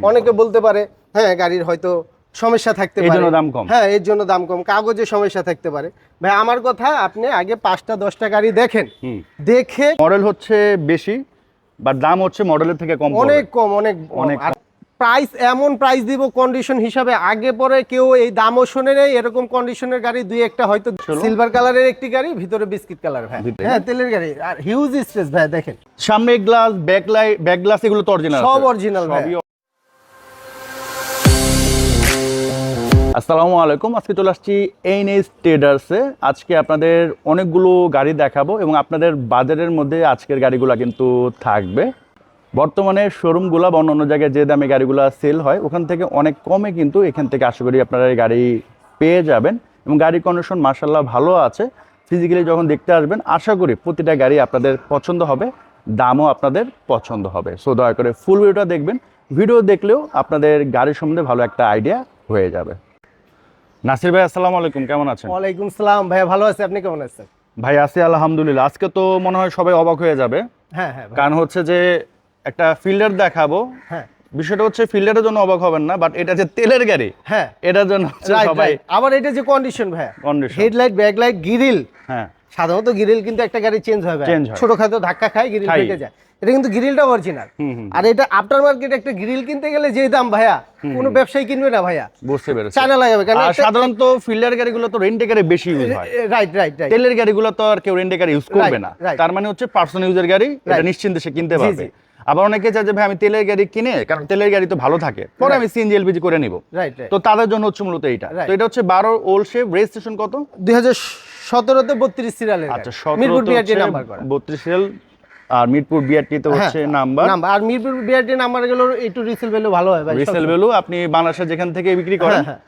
অনেকে বলতে পারে হ্যাঁ গাড়ির হয়তো সমস্যা থাকতে পারে। দাম কম। হ্যাঁ এর জন্য দাম কম। কাগজে সমস্যা থাকতে পারে। ভাই আমার কথা আপনি আগে পাঁচটা দশটা গাড়ি দেখেন। দেখে মডেল হচ্ছে বেশি বাট দাম হচ্ছে মডেলের থেকে কম অনেক কম অনেক অনেক প্রাইস এমন প্রাইস দিব কন্ডিশন হিসাবে আগে পরে কেউ এই দামও শোনে নেই এরকম কন্ডিশনের গাড়ি দুই একটা হয়তো সিলভার কালারের একটি গাড়ি ভিতরে বিস্কিট কালার ভাই। হ্যাঁ তেলের গাড়ি। আর হিউজ স্পেস ভাই দেখেন। সামনে গ্লাস ব্যাক ব্যাক গ্লাস এগুলো তো অরিজিনাল সব অরিজিনাল ভাই। আসসালামু আলাইকুম। আজকে চলে আসছি এন এইনএস ট্রেডার্সে আজকে আপনাদের অনেকগুলো গাড়ি দেখাবো এবং আপনাদের বাজারের মধ্যে আজকের গাড়িগুলো কিন্তু থাকবে। বর্তমানে শোরুমগুলো বা অন্য জায়গায় যে দামে গাড়িগুলো সেল হয়, ওখান থেকে অনেক কমে কিন্তু এখান থেকে আশা করি আপনারা এই গাড়ি পেয়ে যাবেন। এবং গাড়ির কন্ডিশন মার্শাল্লাহ ভালো আছে। ফিজিক্যালি যখন দেখতে আসবেন, আশা করি প্রতিটা গাড়ি আপনাদের পছন্দ হবে, দামও আপনাদের পছন্দ হবে। সো দয়া করে ফুল ভিডিওটা দেখবেন। ভিডিও দেখলেও আপনাদের গাড়ির সম্বন্ধে ভালো একটা আইডিয়া হয়ে যাবে। নাসির ভাই আসসালামু আলাইকুম কেমন আছেন? ওয়ালাইকুম সালাম। ভাই ভালো আছে? আপনি কেমন আছেন? ভাই আছি আলহামদুলিল্লাহ। আজকে তো মনে হয় সবাই অবাক হয়ে যাবে। হ্যাঁ হ্যাঁ কারণ হচ্ছে যে একটা ফিল্ডার দেখাবো। হ্যাঁ। বিষয়টা হচ্ছে ফিল্ডারের জন্য অবাক হবেন না বাট এটা যে তেলের গাড়ি হ্যাঁ। এটার জন্য ভাই সবাই আবার এটা যে কন্ডিশন ভাই কন্ডিশন হেডলাইট ব্যাকলাইট গ্রিল হ্যাঁ। সাধারণত গ্রিল কিন্তু একটা গাড়ি চেঞ্জ ভাই। Change ছোটখাটো ধাক্কা খায় গ্রিল। ভেঙে যায়। এটা কিন্তু গ্রিলটা অরিজিনাল আর এটা আফটার মার্কেট একটা গ্রিল কিনতে গেলে যে দাম ভাইয়া কোনো ব্যবসায়ী কিনবে না ভাইয়া। বুঝতে পেরেছি। চায়না লাগাবে কারণ সাধারণত ফিল্ডার গাড়িগুলো তো রেন্টেকারে বেশি ইউজ হয়। রাইট রাইট রাইট তেলের গাড়িগুলো তো আর কেউ রেন্টেকারে ইউজ করবে না। তার মানে হচ্ছে পার্সোনাল ইউজের গাড়ি এটা. নিশ্চিন্তে সে কিনতে পারবে। আবার অনেকে চায় যে ভাই আমি তেলের গাড়ি কিনে কারণ তেলের গাড়ি তো ভালো থাকে। পরে আমি সিএনজি এলপিজি করে নিব। তো তাদের জন্য হচ্ছে মূলত এইটা। তো এটা হচ্ছে বারো ওল্ড শেপ। রেজিস্ট্রেশন কত? দুই হাজার সতেরোতে বত্রিশ সিরিয়ালের আচ্ছা মিরপুর বিআরটি নাম্বার করা। বত্রিশ সেল আর মিরপুর বিআরটি তো হচ্ছে নাম্বার নাম্বার আর মিরপুর বিআরটি নাম্বারগুলো একটু রিসেল ভ্যালু ভালো হয় ভাই রিসেল ভ্যালু আপনি বাংলাদেশে যেখান থেকে বিক্রি করেন হ্যাঁ,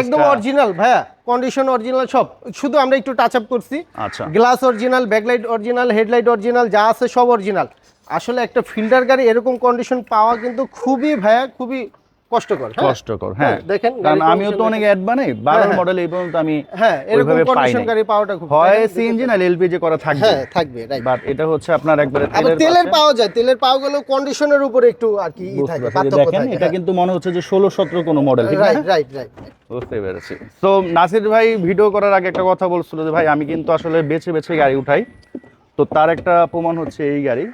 একদম অরিজিনাল ভাইয়া। কন্ডিশন অরিজিনাল সব। শুধু আমরা একটু টাচ আপ করছি। আচ্ছা। Glass original backlight original headlight original যা আছে সব অরিজিনাল আসলে একটা ফিল্টার গাড়ি এরকম কন্ডিশন পাওয়া কিন্তু খুবই ভাইয়া খুবই কষ্টকর হ্যাঁ? কষ্টকর হ্যাঁ। দেখেন কারণ আমিও তো অনেক অ্যাড বানাই বারো হ্যাঁ। মডেল এই পর্যন্ত আমি হ্যাঁ এরকম কন্ডিশন গাড়ি পাওয়াটা খুব হয় সিএনজি না এলপিজি করা থাকবে? হ্যাঁ থাকবে রাইট বাট এটা হচ্ছে আপনার একবারে আবার তেলের তেলের পাওয়া যায় তেলের পাওয়া গেলেও কন্ডিশনের উপরে একটু আর কি ই থাকে পার্থক্য থাকে এটা কিন্তু মনে হচ্ছে যে ষোলো সতেরো কোনো মডেল ঠিক রাইট রাইট রাইট বুঝতে পেরেছি। তো নাসির ভাই ভিডিও করার আগে একটা কথা বলছিল যে ভাই আমি কিন্তু আসলে বেছে বেছে গাড়ি উঠাই। তো তার একটা প্রমাণ হচ্ছে এই গাড়ি।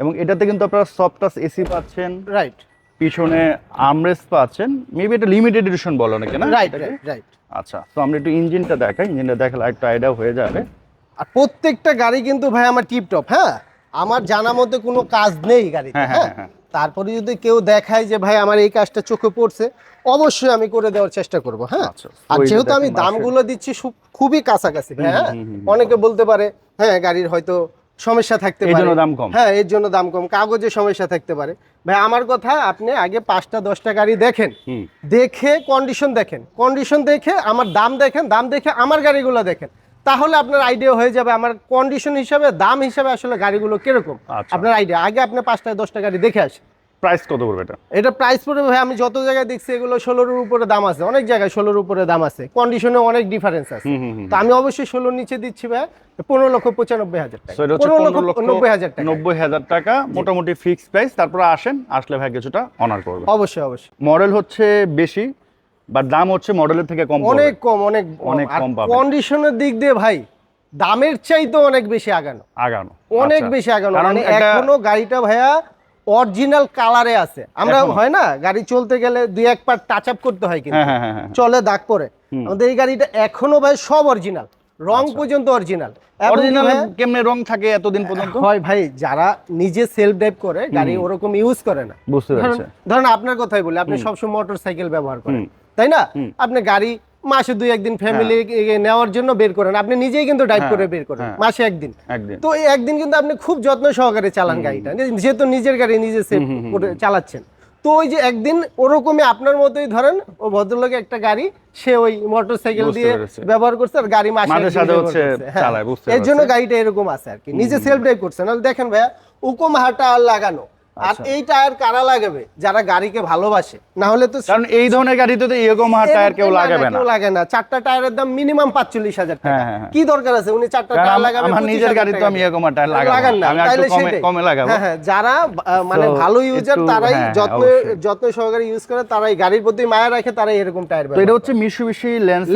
এবং এটাতে কিন্তু আপনারা সফট টাচ এসি পাচ্ছেন। রাইট পিছনে আমরেস্ট পাচ্ছেন মেবি এটা লিমিটেড এডিশন বলো নাকি না? রাইট রাইট আচ্ছা তো আমরা একটু ইঞ্জিনটা দেখাই ইঞ্জিনটা দেখালে একটা আইডিয়া হয়ে যাবে। আর প্রত্যেকটা গাড়ি কিন্তু ভাই আমার টিপ টপ হ্যাঁ? আমার জানা মতে কোনো কাজ নেই গাড়িতে হ্যাঁ, হ্যাঁ, হ্যাঁ? হ্যাঁ। তারপরে যদি কেউ দেখায় যে ভাই আমার এই কাজটা চোখে পড়ছে অবশ্যই আমি করে দেওয়ার চেষ্টা করব হ্যাঁ? আচ্ছা, আর যেহেতু আমি দামগুলো দিচ্ছি খুবই কাছাকাছি হ্যাঁ। অনেকে বলতে পারে হ্যাঁ গাড়ির হয়তো সমস্যা থাকতে পারে। দাম কম। হ্যাঁ এর জন্য দাম কম। কাগজে সমস্যা থাকতে পারে। ভাই আমার কথা আপনি আগে পাঁচটা দশটা গাড়ি দেখেন। দেখে কন্ডিশন দেখেন। কন্ডিশন দেখে আমার দাম দেখেন দাম দেখে আমার গাড়িগুলো দেখেন। তাহলে আপনার আইডিয়া হয়ে যাবে আমার কন্ডিশন হিসাবে দাম হিসাবে আসলে গাড়িগুলো কীরকম। আচ্ছা। আপনার আইডিয়া আগে আপনি পাঁচটা দশটা গাড়ি দেখে আসেন। প্রাইস কত পড়বে এটা? এটা প্রাইস পড়বে ভাই আমি যত জায়গায় দেখছি এগুলো ষোলোর উপরে দাম আছে। অনেক জায়গায় ষোলোর উপরে দাম আছে। কন্ডিশনে অনেক ডিফারেন্স আছে। তো আমি অবশ্যই ষোলোর নিচে দিচ্ছি ভাই পনেরো লক্ষ পঁচানব্বই হাজার টাকা। পনেরো লক্ষ নব্বই হাজার টাকা। নব্বই হাজার টাকা মোটামুটি ফিক্সড প্রাইস তারপরে আসেন আসলে ভাই কিছুটা অনার করবে অবশ্যই অবশ্যই। মডেল হচ্ছে বেশি বাট দাম হচ্ছে মডেলের থেকে কম অনেক কম অনেক অনেক কম। কন্ডিশনের দিক দিয়ে ভাই দামের চাইতে অনেক বেশি আগানো। আগানো। অনেক আচ্ছা। বেশি আগানো। মানে এখনও গাড়িটা ভাইয়া অরিজিনাল কালারে আছে। আমরা হয় না গাড়ি চলতে গেলে দুই এক পার টাচ আপ করতে হয় কিন্তু। হ্যাঁ হ্যাঁ হ্যাঁ। চলে দাগ পরে আমাদের এই গাড়িটা এখনও ভাই সব অরিজিনাল। রং পর্যন্ত অরিজিনাল। অরিজিনাল কেমনে রং থাকে এতদিন পর্যন্ত? হয় ভাই যারা নিজে সেলফ ড্রাইভ করে গাড়ি ওরকম ইউজ করে না। বুঝতে ধরুন পেরেছি। ধরুন আপনার কথাই বলি আপনি সবসময় মোটর সাইকেল ব্যবহার করেন তাই না? আপনি গাড়ি মাসে দুই একদিন ফ্যামিলি নেওয়ার জন্য বের করেন। আপনি নিজেই কিন্তু ড্রাইভ হ্যাঁ, করে বের করেন হ্যাঁ। মাসে একদিন। তো এই একদিন কিন্তু আপনি খুব যত্ন সহকারে চালান গাড়িটা। যেহেতু নিজের গাড়ি নিজে সেভ করে চালাচ্ছেন। তো ওই যে একদিন ওরকমই আপনার মতোই ধরেন ও ভদ্রলোকে একটা গাড়ি সে ওই মোটর সাইকেল দিয়ে ব্যবহার করছে আর গাড়ি মাসে সাঝে ব্যবহার হচ্ছে হ্যাঁ। চালায়, বুঝতে এর জন্য গাড়িটা এরকম আছে আর কি। নিজে সেলফ ড্রাইভ করছে। নাহলে দেখেন ভাইয়া উকুম হাটা আর লাগানো। আর আচ্ছা। এই টায়ার কারা লাগাবে? যারা গাড়িকে ভালোবাসে। না হলে তো কারণ এই ধরনের গাড়িতে তো এরকম টায়ার কেউ লাগাবে না। কেউ লাগে না। চারটা টায়ারের দাম মিনিমাম পাঁচচল্লিশ হাজার টাকা। হ্যাঁ, হ্যাঁ, হ্যাঁ। কি দরকার আছে? উনি চারটা টায়ার আম- লাগাবে আমার নিজের গাড়ি তো আমি এরকম টায়ার লাগান না। তাইলে কমে কমে লাগাবো। হ্যাঁ যারা মানে ভালো ইউজার তারাই যত্ন যত্ন সহকারে ইউজ করে তারাই গাড়ির প্রতি মায়া রাখে তারাই এরকম টায়ার তো এটা হচ্ছে মিশুবিশি লেন্স।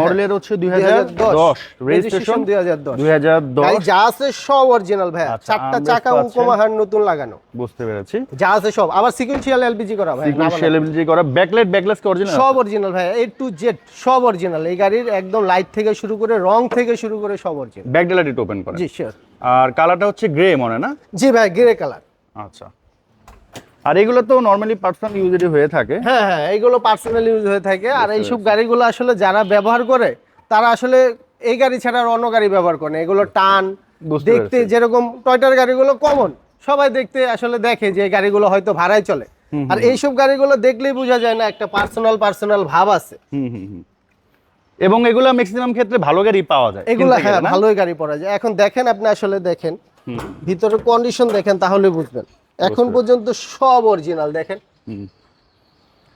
মডেলের হচ্ছে দুই হাজার দশ। রেজিস্ট্রেশন দুই হাজার দশ। দুই হাজার গাড়ি দশ যা আছে সব অরিজিনাল ভাই আচ্ছা, চারটা চাকা পাচ্ছেন। নতুন লাগানো। বুঝতে পেরেছি যা আছে সব। আবার সিকুয়েন্সিয়াল এলপিজি করা ভাই বলা। সিকুয়েন্সিয়ালিটি করা। ব্যাকলাইট ব্যাকলেস কি অরিজিনাল সব অরিজিনাল ভাই এ টু জেড সব অরিজিনাল এই গাড়ির একদম লাইট থেকে শুরু করে রং থেকে শুরু করে সব অরিজিনাল ব্যাক ডেলাইট ওপেন করে। জি শিওর আর কালারটা হচ্ছে গ্রে মনে না? জি ভাই গ্রে কালার আচ্ছা। আর এগুলো তো নর্মালি পার্সোনাল ইউজেরই হয়ে থাকে। হ্যাঁ হ্যাঁ এইগুলো পার্সোনাল ইউজ হয়ে থাকে। আর এইসব গাড়িগুলো আসলে যারা ব্যবহার করে তারা আসলে এই গাড়ি ছাড়া আর অন্য গাড়ি ব্যবহার করে না। এগুলো টান দেখতে যেরকম টয়টার গাড়িগুলো কমন সবাই দেখতে আসলে দেখে যে গাড়িগুলো হয়তো ভাড়ায় চলে। আর এইসব গাড়িগুলো দেখলেই বোঝা যায় না একটা পার্সোনাল পার্সোনাল ভাব আছে। এবং এগুলো ম্যাক্সিমাম ক্ষেত্রে ভালো গাড়ি পাওয়া যায় এগুলো হ্যাঁ ভালোই গাড়ি পড়া যায়। এখন দেখেন আপনি আসলে দেখেন ভিতরে কন্ডিশন দেখেন তাহলে বুঝবেন। এখন পর্যন্ত সব অরিজিনাল দেখেন।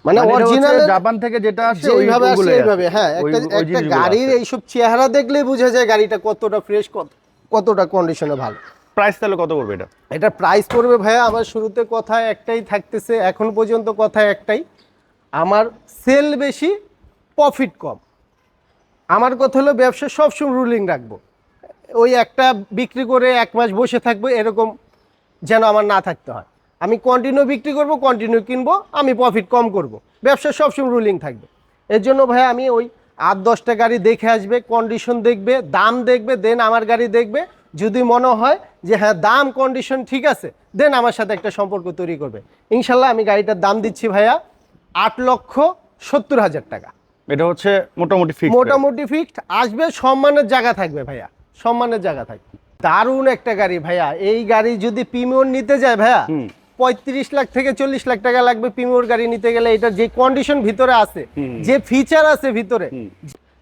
মানে মানে অরিজিনাল জাপান থেকে যেটা আসে ওইভাবে আসে এইভাবে হ্যাঁ একটা একটা গাড়ির। এইসব চেহারা দেখলেই বোঝা যায় গাড়িটা কতটা ফ্রেশ কত কতটা কন্ডিশনে ভালো। প্রাইস তাহলে কত পড়বে এটা? এটা প্রাইস পড়বে ভাইয়া, আমার শুরুতে কথা একটাই থাকতেছে, এখন পর্যন্ত কথা একটাই। আমার সেল বেশি প্রফিট কম। আমার কথা হলো ব্যবসা সবসময় রুলিং রাখব। ওই একটা বিক্রি করে এক মাস বসে থাকব, এরকম যেন আমার না থাকতে হয়। আমি কন্টিনিউ বিক্রি করব কন্টিনিউ কিনবো, আমি প্রফিট কম করব। ব্যবসা সবসময় রুলিং থাকবে। এর জন্য ভাই আমি ওই আট দশটা গাড়ি দেখে আসবে কন্ডিশন দেখবে, দাম দেখবে দেন আমার গাড়ি দেখবে যদি মনে হয় যে হ্যাঁ দাম কন্ডিশন ঠিক আছে দেন আমার সাথে একটা সম্পর্ক তৈরি করবে। ইনশাল্লাহ আমি গাড়িটার দাম দিচ্ছি ভাইয়া আট লক্ষ সত্তর হাজার টাকা। এটা হচ্ছে মোটামুটি ফিক্স মোটামুটি ফিক্সড আসবে সম্মানের জায়গা থাকবে ভাইয়া সম্মানের জায়গা থাকবে। দারুণ একটা গাড়ি ভাইয়া এই গাড়ি যদি প্রিমিয়র নিতে যায় ভাইয়া পঁয়ত্রিশ লাখ থেকে চল্লিশ লাখ টাকা লাগবে প্রিমিয়র গাড়ি নিতে গেলে এটা যে কন্ডিশন ভিতরে আছে যে ফিচার আছে ভিতরে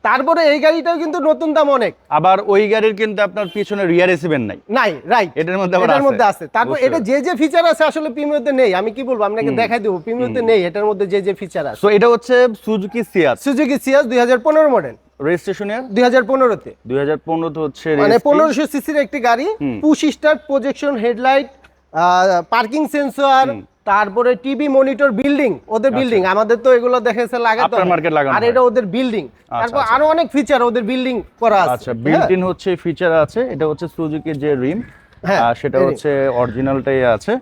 তারপরে এই গাড়িটাও কিন্তু নতুন দাম অনেক। আবার ওই গাড়ির কিন্তু আপনার পিছনে রিয়ার রেসিভেন নাই। নাই রাইট এটার মধ্যে আবার এটার মধ্যে আছে। তারপর এটা যে যে ফিচার আছে আসলে প্রিমিয়রতে নেই। আমি কি বলব? আপনাকে দেখাই দেবো। প্রিমিয়রতে নেই এটার মধ্যে যে যে ফিচার আছে। সো এটা হচ্ছে সুজুকি সিয়াস সুজুকি সিয়াস দুই হাজার পনেরো মডেল রেজিস্ট্রেশন হাজার পনেরোতে। দুই হাজার পনেরো হচ্ছে মানে registry। পনেরোশো সিসির একটি গাড়ি। Push start projection headlight parking sensor তারপরে টিভি মনিটর বিল্ডিং ওদের বিল্ডিং আমাদের তো এগুলো দেখেছে লাগাতে মার্কেট হয়। লাগানো আর এটা ওদের বিল্ডিং। তারপর আচ্ছা। আরও অনেক ফিচার ওদের বিল্ডিং করা আছে। আচ্ছা বিল্ট ইন হচ্ছে ফিচার আছে এটা হচ্ছে সুজুকির যে রিম হ্যাঁ, সেটা হচ্ছে অরিজিনালটাই আছে।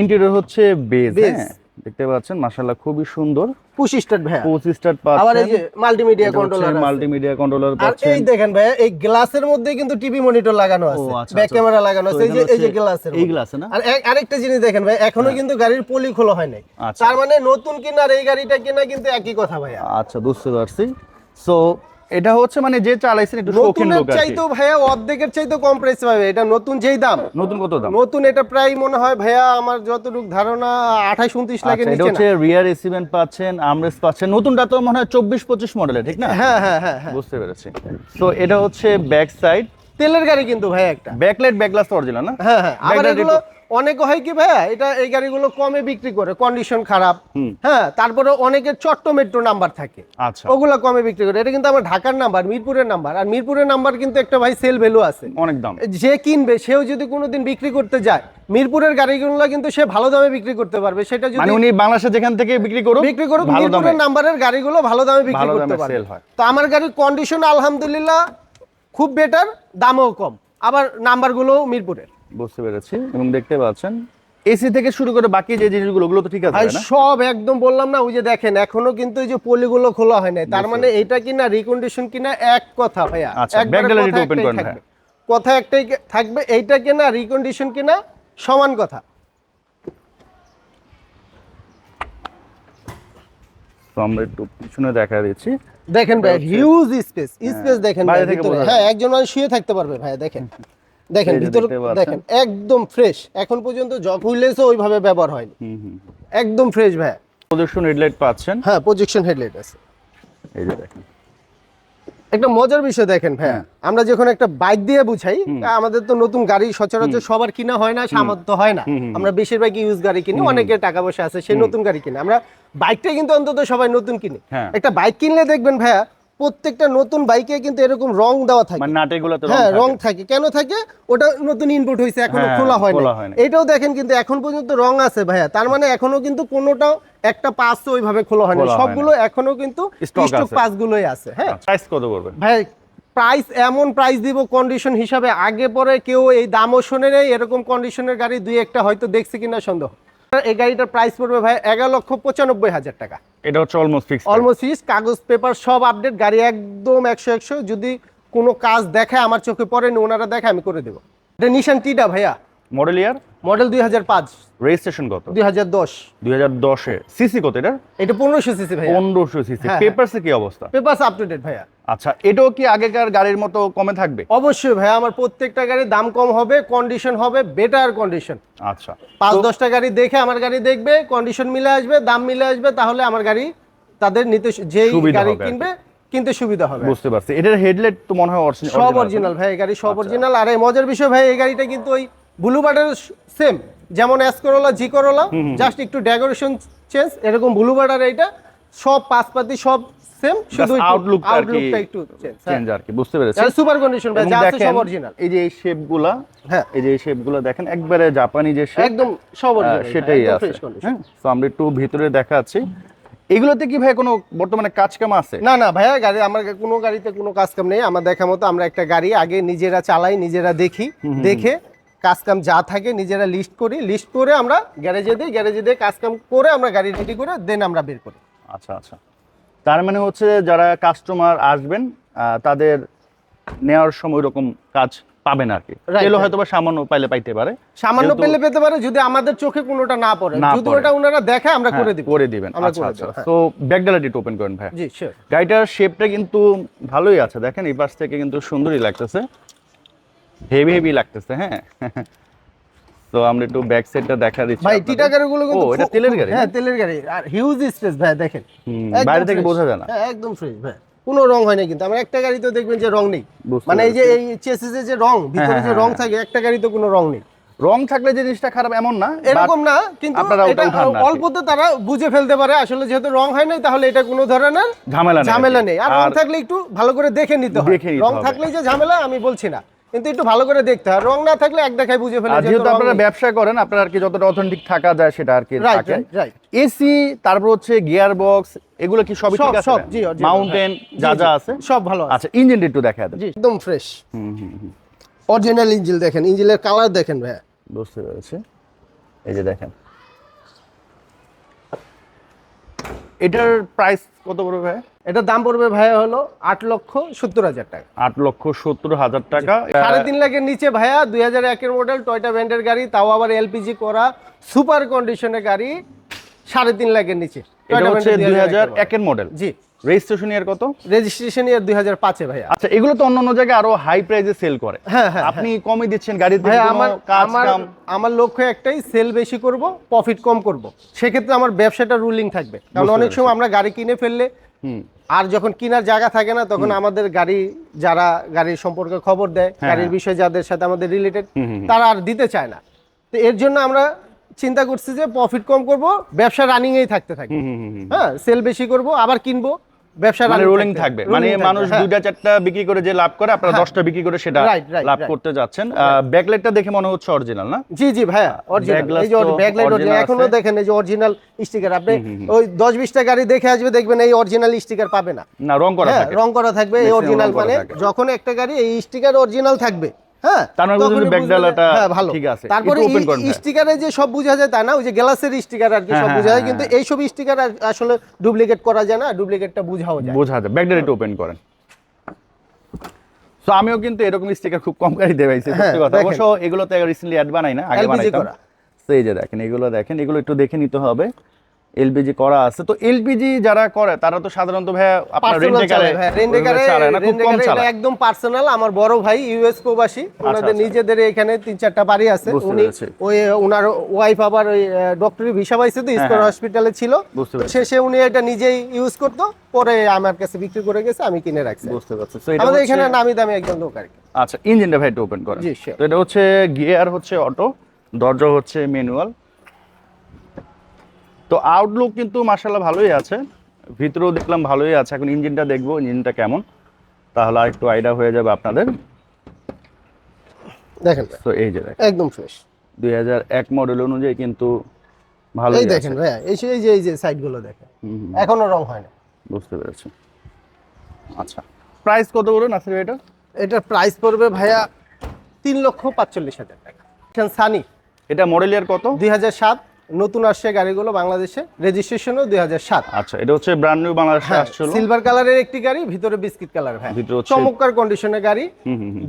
ইন্টেরিয়র হচ্ছে বেজ হ্যাঁ? দেখতে পাচ্ছেন মাশাআল্লাহ খুবই সুন্দর। পুশ স্টার্ট ভাইয়া। পঁচিশ স্টার আবার এই যে মাল্টিমিডিয়া কন্ট্রোলার মাল্টিমিডিয়া কন্ট্রোলার আর এই দেখেন ভাইয়া এই গ্লাসের মধ্যে কিন্তু টিভি মনিটর লাগানো আছে। আচ্ছা, ব্যাক আচ্ছা। ক্যামেরা লাগানো আছে। এই যে এই যে গ্লাসের এই গ্লাসে না? আর আরেকটা জিনিস দেখেন ভাই এখনও কিন্তু গাড়ির পলি খোলা হয় নাই। আচ্ছা। তার মানে নতুন কিনা আর এই গাড়িটা কিনা কিন্তু একই কথা ভাইয়া। আচ্ছা বুঝতে পারছি। সো এটা হচ্ছে মানে যে চালাইছেন একটু শৌখিন লোক আর চাইতো ভাইয়া অর্ধেকের চাইতো কম প্রাইস পাবে। এটা নতুন যেই দাম। নতুন কত দাম? নতুন এটা প্রায় মনে হয় ভাইয়া আমার যতটুকু ধারণা আঠাশ উনত্রিশ লাখের আচ্ছা, এটা হচ্ছে রিয়ার এসিমেন্ট পাচ্ছেন আমরেস পাচ্ছেন। নতুনটা তো মনে হয় চব্বিশ পঁচিশ মডেলের ঠিক না? হ্যাঁ হ্যাঁ হ্যাঁ হ্যাঁ। বুঝতে পেরেছি। তো এটা হচ্ছে ব্যাক সাইড তেলের গাড়ি কিন্তু ভাই একটা। ব্যাকলাইট ব্যাকগ্লাস তো অরিজিনাল না? হ্যাঁ হ্যাঁ। আবার এগুলো অনেকে হয় কি ভাইয়া এটা এই গাড়িগুলো কমে বিক্রি করে কন্ডিশন খারাপ। হ্যাঁ তারপরে অনেকের চট্ট মেট্রো নাম্বার থাকে। আচ্ছা। ওগুলো কমে বিক্রি করে। এটা কিন্তু আমার ঢাকার নাম্বার মিরপুরের নাম্বার আর মিরপুরের নাম্বার কিন্তু একটা ভাই সেল ভ্যালু আছে। অনেক দাম। যে কিনবে সেও যদি কোনোদিন বিক্রি করতে যায় মিরপুরের গাড়িগুলো কিন্তু সে ভালো দামে বিক্রি করতে পারবে। সেটা যদি মানে উনি বাংলাদেশে যেখান থেকে বিক্রি করুক বিক্রি করুক মিরপুরের নাম্বারের গাড়িগুলো ভালো দামে বিক্রি করতে পারবে। হয়। তো আমার গাড়ির কন্ডিশন আলহামদুলিল্লাহ খুব বেটার দামও কম। আবার নাম্বারগুলোও মিরপুরের। বুঝতে পেরেছি। এবং দেখতে পাচ্ছেন এসি থেকে শুরু করে বাকি যে জিনিসগুলো ওগুলো তো ঠিক আছে না? সব একদম বললাম না ওই যে দেখেন এখনও কিন্তু এই যে পলিগুলো খোলা হয় নাই। তার মানে এটা কিনা রিকন্ডিশন কিনা এক কথা ভাইয়া। আচ্ছা, gallery কথা একটাই করেন থাকবে। কথা একটাই কে- থাকবে এইটা কিনা রিকন্ডিশন কিনা সমান কথা। তো আমরা একটু পিছনে দেখা দিচ্ছি। দেখেন ভাই হিউজ স্পেস স্পেস দেখেন ভাই ভিতরে। হ্যাঁ একজন মানুষ শুয়ে থাকতে পারবে ভাই দেখেন। দেখেন ভিতরে দেখেন একদম ফ্রেশ এখন পর্যন্ত জব হুইলেসও ওইভাবে ব্যবহার হয়নি। হুম হুম একদম ফ্রেশ ভাই। প্রজেকশন হেডলাইট পাচ্ছেন। হ্যাঁ প্রজেকশন হেডলাইট আছে। এই যে দেখেন। একটা মজার বিষয় দেখেন ভাই। হ্যাঁ। আমরা যখন একটা বাইক দিয়ে বুঝাই আমাদের তো নতুন গাড়ি সচরাচর সবার কিনা হয় না সামর্থ্য হয় না। আমরা বেশিরভাগ ইউজ গাড়ি কিনি অনেকের টাকা পয়সা আছে সে নতুন গাড়ি কিনে। আমরা বাইকটা কিন্তু অন্তত সবাই নতুন কিনি। হ্যাঁ। একটা বাইক কিনলে দেখবেন ভাইয়া প্রত্যেকটা নতুন বাইকে কিন্তু এরকম রং দেওয়া থাকে। মানে হ্যাঁ রং থাকে। কেন থাকে? ওটা নতুন ইনপুট হয়েছে এখনও হ্যাঁ, খোলা হয় না হয়নি। এটাও দেখেন কিন্তু এখন পর্যন্ত রং আছে ভাইয়া। তার মানে এখনও কিন্তু কোনোটাও একটা পাস ওইভাবে খোলা হয় না খোলা হয় না। সবগুলো এখনও কিন্তু স্টক পাস গুলোই আছে হ্যাঁ। প্রাইস কত করবেন? ভাই প্রাইস এমন প্রাইস দিব কন্ডিশন হিসাবে আগে পরে কেউ এই দামও শোনে নেই এরকম কন্ডিশনের গাড়ি দুই একটা হয়তো দেখছে কিনা সন্দেহ। এই গাড়িটার প্রাইস পড়বে ভাই এগারো লক্ষ পঁচানব্বই হাজার টাকা। এটা হচ্ছে অলমোস্ট ফিক্স অলমোস্ট ফিক্স কাগজ পেপার সব আপডেট গাড়ি একদম একশো একশো। যদি কোনো কাজ দেখায়, আমার চোখে পড়েনি ওনারা দেখে আমি করে দেবো। এটা নিশান টিটা ভাইয়া। মডেল ইয়ার? মডেল দুই হাজার পাঁচ। রেজিস্ট্রেশন কত? দুই হাজার দশ। দুই হাজার দশে। সিসি কত এটা এটা পনেরোশো সিসি ভাইয়া। পনেরোশো সিসি হ্যাঁ, পেপারসে কি অবস্থা? পেপার আপ টু ডেট ভাইয়া। আচ্ছা এটাও কি আগেকার গাড়ির মতো কমে থাকবে? অবশ্যই ভাইয়া আমার প্রত্যেকটা গাড়ির দাম কম হবে কন্ডিশন হবে বেটার কন্ডিশন আচ্ছা। পাঁচ দশটা গাড়ি দেখে আমার গাড়ি দেখবে কন্ডিশন মিলে আসবে দাম মিলে আসবে তাহলে আমার গাড়ি তাদের নিতে যেই গাড়ি। কিনবে কিনতে সুবিধা হবে। বুঝতে পারছি। এটার হেডলাইট তো মনে হয় সব অরিজিনাল ভাই এই গাড়ি আচ্ছা। সব অরিজিনাল আর এই মজার বিষয় ভাই এই গাড়িটা কিন্তু ওই ব্লু বার্ডের সেম যেমন S Corolla G Corolla just একটু ডেকোরেশন চেঞ্জ এরকম ব্লু বার্ডার এইটা সব পাঁচপাতি সব সেম শুধু Just outlook টা আর কি আউটলুকটা একটু চেঞ্জ চেঞ্জ আর কি বুঝতে পেরেছি। সুপার কন্ডিশন ভাই যা আছে সব অরিজিনাল এই যে এই শেপগুলা হ্যাঁ। এই যে এই শেপগুলো দেখেন একবারে জাপানি যে shape, একদম সব অরিজিনাল সেটাই আছে। হ্যাঁ তো আমরা একটু ভিতরে দেখাচ্ছি। এগুলোতে কি ভাই কোনো বর্তমানে কাজ কাম আছে? না না ভাইয়া গাড়ি আমার কোনো গাড়িতে কোনো কাজ কাম নেই। আমার দেখা মতো আমরা একটা গাড়ি আগে নিজেরা চালাই নিজেরা দেখি দেখে কাজ কাম যা থাকে নিজেরা লিস্ট করি। লিস্ট করে আমরা গ্যারেজে দিই গ্যারেজে দিয়ে কাজ কাম করে আমরা গাড়ি রেডি করে দেন আমরা বের করি। আচ্ছা আচ্ছা। তার মানে হচ্ছে যারা কাস্টমার আসবেন তাদের নেওয়ার সময় ওরকম কাজ পাবেন আর কি। তেলও হয়তো বা সামান্য পাইলে পাইতে পারে। সামান্য পেলে পেতে পারে যদি আমাদের চোখে কোনোটা না পড়ে। যদি ওটা ওনারা দেখে আমরা হ্যাঁ, করে দিব। করে দিবেন। আচ্ছা আচ্ছা। তো ব্যাক গ্যালারিটি ওপেন করেন ভাই। জি শিওর গাড়িটার শেপটা কিন্তু ভালোই আছে। দেখেন এই পাশ থেকে কিন্তু সুন্দরই লাগতেছে। হেভি হেভি লাগতেছে হ্যাঁ? তো আমরা একটু ব্যাক সাইডটা দেখা দিচ্ছি ভাই। টিটা গাড়িগুলো কিন্তু ও এটা তেলের গাড়ি হ্যাঁ তেলের গাড়ি। আর হিউজ স্পেস ভাই দেখেন। বাইরে থেকে বোঝা যায় না। হ্যাঁ একদম ফ্রেশ ভাই। কোনো রং হয় না কিন্তু। আমার একটা গাড়িতেও দেখবেন যে রং নেই। মানে এই যে এই চেসিসে যে রং ভিতরে যে হ্যাঁ, রং হ্যাঁ, থাকে একটা গাড়িতে কোনো রং নেই। রং থাকলে জিনিসটা খারাপ এমন না এরকম না কিন্তু এটা না। অল্পতে তারা বুঝে ফেলতে পারে আসলে যেহেতু রং হয় নাই তাহলে এটা কোনো ধরনের ঝামেলা নেই ঝামেলা আর নেই। আর রং থাকলে একটু ভালো করে দেখে নিতে হয়। রং হবে। থাকলেই যে ঝামেলা আমি বলছি না। কিন্তু একটু ভালো করে দেখতে হয়। রং না থাকলে এক দেখায় বুঝে ফেলে যেহেতু আপনারা ব্যবসা করেন আপনারা আর কি যতটা অথেন্টিক থাকা যায় সেটা আর কি right. এসি তারপর হচ্ছে গিয়ার বক্স এগুলো কি সবই সব ঠিক আছে? সব জি জি মাউন্টেন হ্যাঁ। যা যা আছে? সব ভালো আছে। আচ্ছা ইঞ্জিন একটু দেখা দেন। জি একদম ফ্রেশ হুম হুম হুম। অরিজিনাল ইঞ্জিন দেখেন ইঞ্জিনের কালার দেখেন ভাইয়া। বুঝতে পেরেছি। এই যে দেখেন। এটার প্রাইস কত পড়বে ভাই এটার দাম পড়বে ভাইয়া হলো আট লক্ষ সত্তর হাজার টাকা। আট লক্ষ সত্তর হাজার টাকা। সাড়ে তিন লাখের নিচে ভাইয়া দুই হাজার একের মডেল টয়টা ব্র্যান্ডের গাড়ি তাও আবার এলপিজি করা সুপার কন্ডিশনের গাড়ি সাড়ে তিন লাখের নিচে। এটা হচ্ছে দুই হাজার 2001 একের মডেল জি। রেজিস্ট্রেশন ইয়ার কত? রেজিস্ট্রেশন ইয়ার দুই হাজার পাঁচে ভাইয়া। আচ্ছা এগুলো তো অন্য অন্য জায়গায় আরও হাই প্রাইসে সেল করে। হ্যাঁ হ্যাঁ আপনি কমই দিচ্ছেন গাড়িতে ভাই আমার আমার আমার লক্ষ্য একটাই সেল বেশি করব প্রফিট কম করব। সেক্ষেত্রে আমার ব্যবসাটা রুলিং থাকবে। কারণ অনেক সময় আমরা গাড়ি কিনে ফেললে আর যখন কিনার জায়গা থাকে না তখন আমাদের গাড়ি যারা গাড়ির সম্পর্কে খবর দেয় হ্যাঁ, গাড়ির হ্যাঁ। বিষয়ে যাদের সাথে আমাদের রিলেটেড। তারা আর দিতে চায় না। তো এর জন্য আমরা চিন্তা করছি যে প্রফিট কম করব ব্যবসা রানিং এই থাকতে থাকবে। হ্যাঁ সেল বেশি করব আবার কিনবো। ব্যবসা মানে রোলিং থাকবে। মানে মানুষ হ্যাঁ। দুইটা চারটা বিক্রি করে যে লাভ করে আপনারা হ্যাঁ। দশটা বিক্রি করে সেটা লাভ করতে যাচ্ছেন। ব্যাকলাইটটা দেখে মনে হচ্ছে অরিজিনাল না? জি জি ভাইয়া অরিজিনাল এই যে ব্যাকলাইট অরিজিনাল এখনও দেখেন এই যে অরিজিনাল স্টিকার আপনি ওই 10 20টা গাড়ি দেখে আসবে দেখবেন এই অরিজিনাল স্টিকার পাবে না। না রং করা হ্যাঁ রং করা থাকবে এই অরিজিনাল মানে যখন একটা গাড়ি এই স্টিকার অরিজিনাল থাকবে। হ্যাঁ? তার মানে backdala-টা হ্যাঁ ভালো। ঠিক আছে। তারপরে। স্টিকারে যে সব বোঝা যায় তা না ওই যে গ্লাসের স্টিকার আর কি হ্যাঁ, সব হ্যাঁ, বোঝা যায় হ্যাঁ, কিন্তু এই সব স্টিকার আসলে ডুপ্লিকেট করা যায় না ডুপ্লিকেটটা বোঝাও যায়। বোঝা যায়। ব্যাকডার একটু ওপেন করেন। তো আমিও কিন্তু এরকম স্টিকার খুব কম গাড়ি দেবাইছি সত্যি কথা। অবশ্য এগুলো তো রিসেন্টলি অ্যাড বানাই না আগে বানাইতাম। যে দেখেন এগুলো দেখেন এগুলো একটু দেখে নিতে হবে। এলপিজি করা আছে। তো এলপিজি যারা করে তারা তো সাধারণত ভাইয়া আপনার রেন্টে চালায় রেন্টে কারে না খুব কম চালায়। একদম পার্সোনাল আমার বড় ভাই ইউএস প্রবাসী ওনাদের আচ্ছা। নিজেদের এখানে তিন চারটা বাড়ি আছে। উনি ওই ওনার ওয়াইফ আবার ওই ডক্টরি ভিসা পাইছে তো স্কোর হ্যাঁ। হসপিটালে ছিল। বুঝতে পেরেছি। শেষে উনি এটা নিজেই ইউজ করতো। পরে আমার কাছে বিক্রি করে গেছে আমি কিনে রাখছি। বুঝতে পারছি। আমাদের এখানে নামি দামি একজন লোক আর আচ্ছা ইঞ্জিনটা ভাই একটু ওপেন করেন। তো এটা হচ্ছে গিয়ার হচ্ছে অটো দরজা হচ্ছে ম্যানুয়াল তো আউটলুক কিন্তু মার্শাল্লাহ ভালোই আছে। ভিতরেও দেখলাম ভালোই আছে। এখন ইঞ্জিনটা দেখব ইঞ্জিনটা কেমন? তাহলে আর একটু আইডিয়া হয়ে যাবে আপনাদের। দেখেন তো এই যে একদম ফ্রেশ দুই হাজার এক মডেল অনুযায়ী কিন্তু ভালোই এই দেখেন ভাইয়া এই যে- এই যে এই যে সাইডগুলো দেখেন এখনও রং হয় না। বুঝতে পেরেছি। আচ্ছা প্রাইস কত বলুন ভাই এটা? এটার প্রাইস পড়বে ভাইয়া তিন লক্ষ পাঁচচল্লিশ হাজার টাকা। সানি এটা মডেল ইয়ার কত? দুই হাজার সাত। নতুন আসছে গাড়িগুলো বাংলাদেশে রেজিস্ট্রেশনও দুই হাজার সাত। আচ্ছা এটা হচ্ছে ব্র্যান্ড নিউ বাংলাদেশে আসছিল। সিলভার কালারের একটি গাড়ি ভিতরে বিস্কিট কালার ভাই ভিতরে চমৎকার কন্ডিশনের গাড়ি।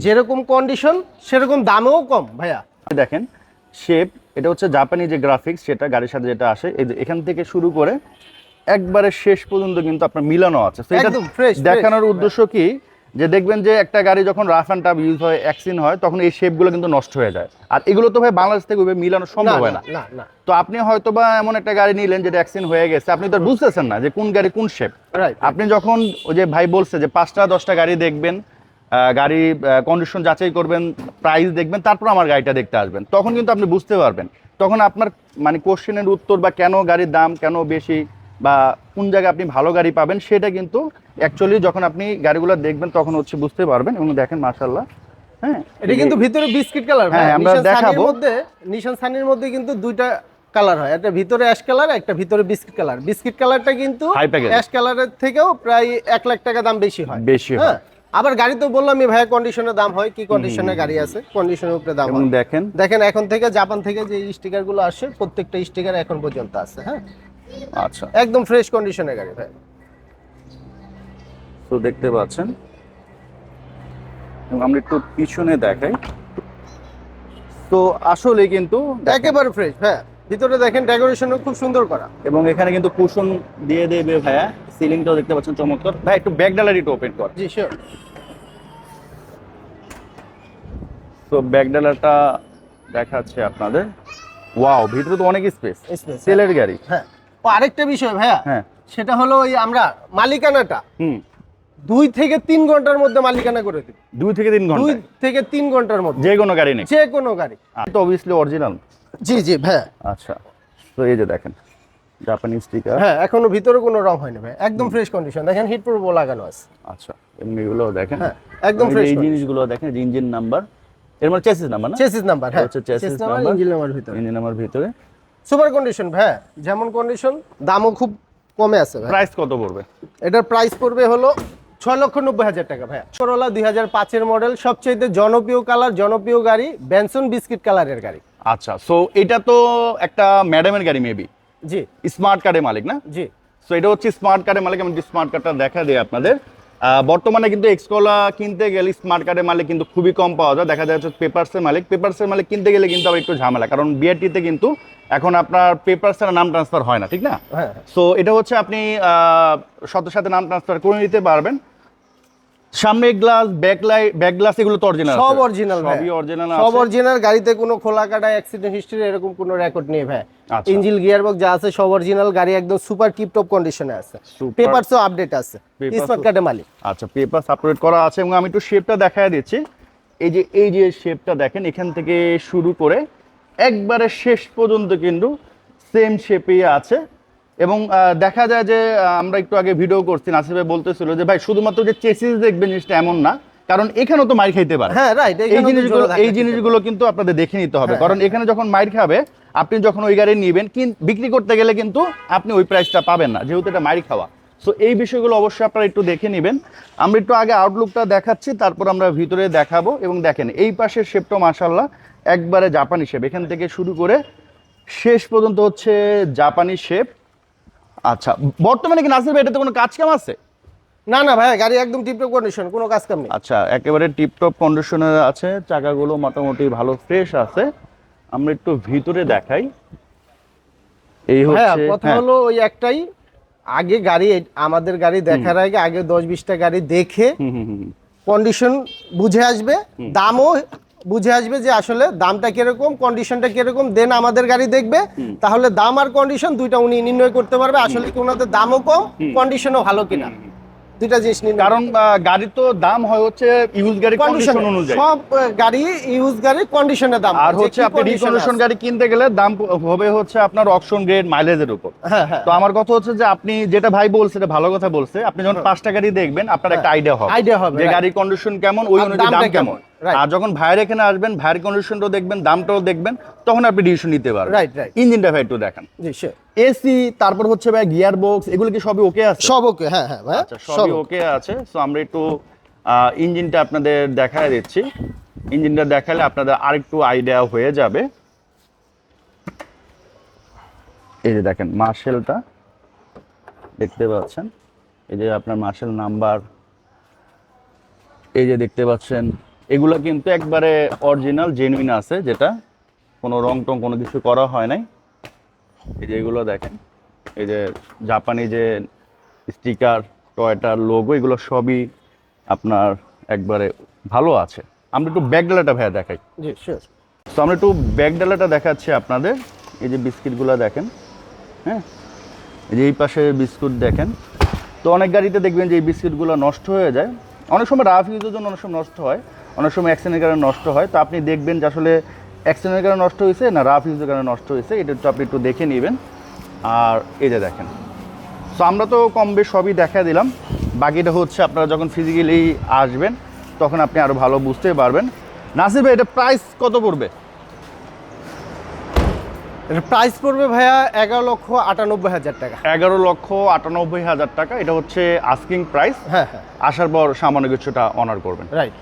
যেরকম কন্ডিশন সেরকম দামেও কম ভাইয়া। দেখেন শেপ এটা হচ্ছে জাপানি যে গ্রাফিক্স সেটা গাড়ির সাথে যেটা আসে এই এখান থেকে শুরু করে একবারে শেষ পর্যন্ত কিন্তু আপনার মিলানো আছে। দেখানোর উদ্দেশ্য কি? যে দেখবেন যে একটা গাড়ি যখন রাফ অ্যান্ড টাফ ইউজ হয় অ্যাক্সিন হয় তখন এই শেপগুলো কিন্তু নষ্ট হয়ে যায়। আর এগুলো তো ভাই বাংলাদেশ থেকে ওইভাবে মিলানো সম্ভব হয় না তো আপনি হয়তো বা এমন একটা গাড়ি নিলেন যেটা অ্যাক্সিন হয়ে গেছে আপনি তো বুঝতেছেন না যে কোন গাড়ি কোন শেপ আপনি যখন ওই যে ভাই বলছে যে পাঁচটা দশটা গাড়ি দেখবেন গাড়ি কন্ডিশন যাচাই করবেন প্রাইস দেখবেন তারপর আমার গাড়িটা দেখতে আসবেন। তখন কিন্তু আপনি বুঝতে পারবেন। তখন আপনার মানে কোশ্চেনের উত্তর বা কেন গাড়ির দাম কেন বেশি? বা কোন জায়গায় আপনি ভালো গাড়ি পাবেন সেটা কিন্তু অ্যাকচুয়ালি যখন আপনি গাড়িগুলো দেখবেন তখন হচ্ছে বুঝতে পারবেন এবং দেখেন মার্শাল্লাহ হ্যাঁ? এটা কিন্তু ভিতরে বিস্কিট কালার হ্যাঁ, আমরা দেখাবো। মধ্যে নিশান সানির মধ্যে কিন্তু দুইটা কালার হয়। একটা ভিতরে অ্যাশ কালার একটা ভিতরে বিস্কিট কালার বিস্কিট কালারটা কিন্তু অ্যাশ কালারের থেকেও প্রায় এক লাখ টাকা দাম বেশি হয়। বেশি হয়। হ্যাঁ? আবার গাড়ি তো বললাম আমি ভাইয়া কন্ডিশনের দাম হয় কি কন্ডিশনের গাড়ি আছে কন্ডিশনের উপরে দাম দেখেন। দেখেন এখন থেকে জাপান থেকে যে স্টিকারগুলো আসে প্রত্যেকটা স্টিকার এখন পর্যন্ত আছে হ্যাঁ? আচ্ছা। একদম ফ্রেশ কন্ডিশনের গাড়ি ভাই। তো দেখতে পাচ্ছেন। আমরা একটু পিছনে দেখাই। তো আসলে কিন্তু একেবারে ফ্রেশ হ্যাঁ। ভিতরে দেখেন ডেকোরেশনও খুব সুন্দর করা। এবং এখানে কিন্তু কুশন দিয়ে দেবে ভাইয়া। সিলিংটাও দেখতে পাচ্ছেন চমৎকার। ভাই একটু ব্যাক ডালারিটা ওপেন কর। জি শিওর তো ব্যাক ডালারটা দেখাচ্ছে আপনাদের। ওয়াও ভিতরে তো অনেক স্পেস সেলের গাড়ি। হ্যাঁ। আরেকটা বিষয় ভাইয়া। হ্যাঁ। সেটা হলো ওই আমরা মালিকানাটা দুই থেকে তিন ঘণ্টার মধ্যে মালিকানা করে দিই দুই থেকে তিন ঘণ্টা দুই থেকে তিন ঘণ্টার মধ্যে। যে কোনো গাড়ি নেই যে কোনো গাড়ি তো অবভিয়াসলি অরিজিনাল জি জি ভাইয়া। আচ্ছা। তো এই যে দেখেন জাপানি স্টিকার হ্যাঁ এখনও ভিতরে কোনো রং হয়নি ভাই একদম ফ্রেশ কন্ডিশন দেখেন হিট প্রুফ লাগানো আছে। আচ্ছা এমনি এগুলো দেখেন। হ্যাঁ, একদম ফ্রেশ এই জিনিসগুলো দেখেন ইঞ্জিন নাম্বার এর মানে চেসিস নাম্বার না? চেসিস নাম্বার হ্যাঁ। চেসিস নাম্বার ইঞ্জিন নাম্বার ভিতরে। ইঞ্জিন নাম্বার ভিতরে। সুপার কন্ডিশন ভাই। যেমন কন্ডিশন দামও খুব কমে আছে ভাই। প্রাইস কত পড়বে? এটার প্রাইস পড়বে হলো ছয় লক্ষ নব্বই হাজার টাকা ভাই। করোলা দুই হাজার পাঁচের মডেল সবচেয়ে জনপ্রিয় কালার জনপ্রিয় গাড়ি বেনসন বিস্কিট কালারের গাড়ি। আচ্ছা সো এটা তো একটা ম্যাডামের গাড়ি মেবি জি। স্মার্ট কার্ডের মালিক না? জি। সো এটা হচ্ছে স্মার্ট কার্ডের মালিক আমি স্মার্ট কার্ডটা দেখা দিই আপনাদের বর্তমানে কিন্তু এক্সকোলা কিনতে গেলে স্মার্ট কার্ডের মালিক কিন্তু খুবই কম পাওয়া যায়। দেখা যাচ্ছে পেপারসের মালিক। পেপারসের মালিক কিনতে গেলে কিন্তু আবার একটু ঝামেলা। কারণ বিআরটিতে কিন্তু এখন আপনার পেপারসের নাম ট্রান্সফার হয় না ঠিক না? হ্যাঁ সো এটা হচ্ছে আপনি আহ, সাথে সাথে নাম ট্রান্সফার করে নিতে পারবেন। সামনে glass back light back glass এগুলো তো অরিজিনাল সব অরিজিনাল সবই অরিজিনাল সব অরিজিনাল গাড়িতে কোনো খোলা কাটা অ্যাক্সিডেন্ট হিস্ট্রি এরকম কোনো রেকর্ড নেই ভাই। আচ্ছা। ইঞ্জিন গিয়ার বক্স যা আছে সব অরিজিনাল গাড়ি একদম সুপার টিপ টপ কন্ডিশনে আছে। পেপারসও আপডেট আছে। স্মার্ট কার্ডের মালিক। আচ্ছা পেপার আপলোড করা আছে এবং আমি একটু শেপটা দেখায় দিচ্ছি। এই যে এই যে শেপটা দেখেন এখান থেকে শুরু করে একবারে শেষ পর্যন্ত কিন্তু সেম শেপেই আছে। এবং দেখা যায় যে আমরা একটু আগে ভিডিও করছি ভাই বলতেছিল যে ভাই শুধুমাত্র যে চেসিস দেখবেন জিনিসটা এমন না কারণ এখানেও তো মাইর খাইতে পারে। হ্যাঁ রাইট এই জিনিসগুলো এই জিনিসগুলো কিন্তু আপনাদের দেখে নিতে হবে। হ্যাঁ, কারণ এখানে যখন মাইর খাবে আপনি যখন ওই গাড়ি নিবেন বিক্রি করতে গেলে কিন্তু আপনি ওই প্রাইসটা পাবেন না যেহেতু এটা মাইর খাওয়া। সো এই বিষয়গুলো অবশ্যই আপনারা একটু দেখে নেবেন। আমরা একটু আগে আউটলুকটা দেখাচ্ছি তারপর আমরা ভিতরে দেখাবো এবং দেখেন এই পাশের শেপটা মাসাল্লাহ একবারে জাপানি শেপ এখান থেকে শুরু করে শেষ পর্যন্ত হচ্ছে জাপানি শেপ আচ্ছা বর্তমানে কি নাসির ভাই এটাতে কোনো কাজ কাম আছে? না না ভাই গাড়ি একদম টিপ টপ কন্ডিশন কোনো কাজ কাম নেই। আচ্ছা একেবারে টিপটপ কন্ডিশনে আছে চাকাগুলো মোটামুটি ভালো ফ্রেশ আছে। আমরা একটু ভিতরে দেখাই। এই হচ্ছে কথা হ্যাঁ, হলো ওই একটাই আগে গাড়ি আমাদের গাড়ি দেখার আগে আগে দশ বিশটা গাড়ি দেখে। কন্ডিশন বুঝে আসবে দামও বুঝে আসবে যে আসলে দামটা কীরকম কন্ডিশনটা কীরকম দেন আমাদের গাড়ি দেখবে। তাহলে দাম আর কন্ডিশন দুইটা উনি নির্ণয় করতে পারবে। আসলে কি ওনাদের দামও কম কন্ডিশনও ভালো কিনা। দুইটা জিনিস নির্ণয় কারণ গাড়ি তো দাম হয় হচ্ছে ইউজ গাড়ি কন্ডিশন অনুযায়ী। সব গাড়ি ইউজ গাড়ি কন্ডিশনের দাম। আর হচ্ছে আপনি রিকন্ডিশন গাড়ি কিনতে গেলে দাম হবে হচ্ছে আপনার অকশন গ্রেড মাইলেজের উপর। হ্যাঁ হ্যাঁ। তো আমার কথা হচ্ছে যে আপনি যেটা ভাই বলছে এটা ভালো কথা বলছে। আপনি যখন পাঁচটা গাড়ি দেখবেন আপনার একটা আইডিয়া হবে। আইডিয়া হ্যাঁ। হবে যে. গাড়ির কন্ডিশন কেমন ওই অনুযায়ী দাম কেমন. আর যখন ভাইয়ের এখানে আসবেন ভাইয়ের কন্ডিশনটাও দেখবেন দামটাও দেখবেন তখন আপনি ডিসিশন নিতে পারবেন। Right right. ইঞ্জিনটা ভাই একটু দেখান। জি। এসি তারপর হচ্ছে ভাই গিয়ার বক্স এগুলো কি সবই ওকে আছে? সব ওকে হ্যাঁ হ্যাঁ ভাই। আচ্ছা সবই ওকে আছে। সো আমরা একটু ইঞ্জিনটা আপনাদের দেখায় দিচ্ছি। ইঞ্জিনটা দেখালে আপনাদের আরেকটু আইডিয়া হয়ে যাবে। এই যে দেখেন মার্শেলটা দেখতে পাচ্ছেন। এই যে আপনার মার্শেল নাম্বার এই যে দেখতে পাচ্ছেন এগুলো কিন্তু একবারে অরিজিনাল জেনুইন আছে যেটা কোনো রং টং কোনো কিছু করা হয় নাই। এই যে এগুলো দেখেন এই যে জাপানি যে স্টিকার টয়টার লোগো এগুলো সবই আপনার একবারে ভালো আছে। আমরা একটু ব্যাগ ডালাটা ভাইয়া দেখাই। জি শিওর তো আমরা একটু ব্যাগ ডালাটা দেখাচ্ছি আপনাদের। এই যে বিস্কিটগুলো দেখেন হ্যাঁ? এই যে এই পাশে বিস্কুট দেখেন। তো অনেক গাড়িতে দেখবেন যে এই বিস্কিটগুলো নষ্ট হয়ে যায়। অনেক সময় রাফ ইউজের জন্য অনেক সময় নষ্ট হয়। অনেক সময় অ্যাক্সিডেন্টের কারণে নষ্ট হয়। তো আপনি দেখবেন যে আসলে অ্যাক্সিডেন্টের কারণে নষ্ট হয়েছে না রাফ ইউজের কারণে নষ্ট হয়েছে এটা একটু আপনি একটু দেখে নেবেন। আর এই যে দেখেন। সো আমরা তো কম বেশ সবই দেখা দিলাম। বাকিটা হচ্ছে আপনারা যখন ফিজিক্যালি আসবেন তখন আপনি আরও ভালো বুঝতে পারবেন। নাসির ভাই এটা প্রাইস কত পড়বে? প্রাইস পড়বে ভাইয়া এগারো লক্ষ আটানব্বই হাজার টাকা। এগারো লক্ষ আটানব্বই হাজার টাকা। এটা হচ্ছে আস্কিং প্রাইস হ্যাঁ হ্যাঁ। আসার পর সামান্য কিছুটা অনার করবেন। রাইট